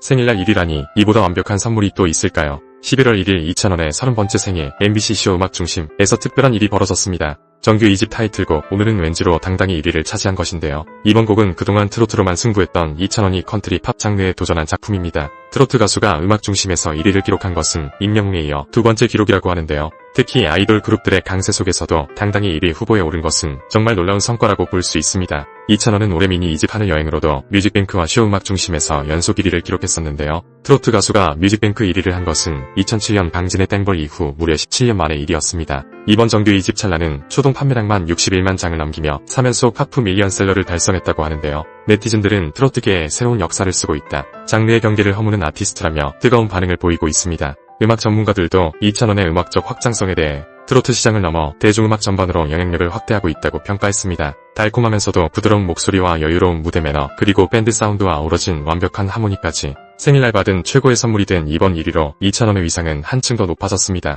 생일날 1위라니 이보다 완벽한 선물이 또 있을까요? 11월 1일 2000원의 30번째 생일 MBC쇼 음악 중심에서 특별한 일이 벌어졌습니다. 정규 2집 타이틀곡 오늘은 왠지로 당당히 1위를 차지한 것인데요. 이번 곡은 그동안 트로트로만 승부했던 2000원이 컨트리 팝 장르에 도전한 작품입니다. 트로트 가수가 음악 중심에서 1위를 기록한 것은 임영웅에 이어 두 번째 기록이라고 하는데요. 특히 아이돌 그룹들의 강세 속에서도 당당히 1위 후보에 오른 것은 정말 놀라운 성과라고 볼 수 있습니다. 2000원은 올해 미니 2집 하늘 여행으로도 뮤직뱅크와 쇼 음악 중심에서 연속 1위를 기록했었는데요. 트로트 가수가 뮤직뱅크 1위를 한 것은 2007년 강진의 땡벌 이후 무려 17년 만의 일이었습니다. 이번 정규 2집 찰나는 초동 판매량만 61만 장을 넘기며 3연속 하프 밀리언셀러를 달성했다고 하는데요. 네티즌들은 트로트계에 새로운 역사를 쓰고 있다. 장르의 경계를 허무는 아티스트라며 뜨거운 반응을 보이고 있습니다. 음악 전문가들도 2000원의 음악적 확장성에 대해 트로트 시장을 넘어 대중음악 전반으로 영향력을 확대하고 있다고 평가했습니다. 달콤하면서도 부드러운 목소리와 여유로운 무대 매너 그리고 밴드 사운드와 어우러진 완벽한 하모니까지 생일날 받은 최고의 선물이 된 이번 1위로 2000원의 위상은 한층 더 높아졌습니다.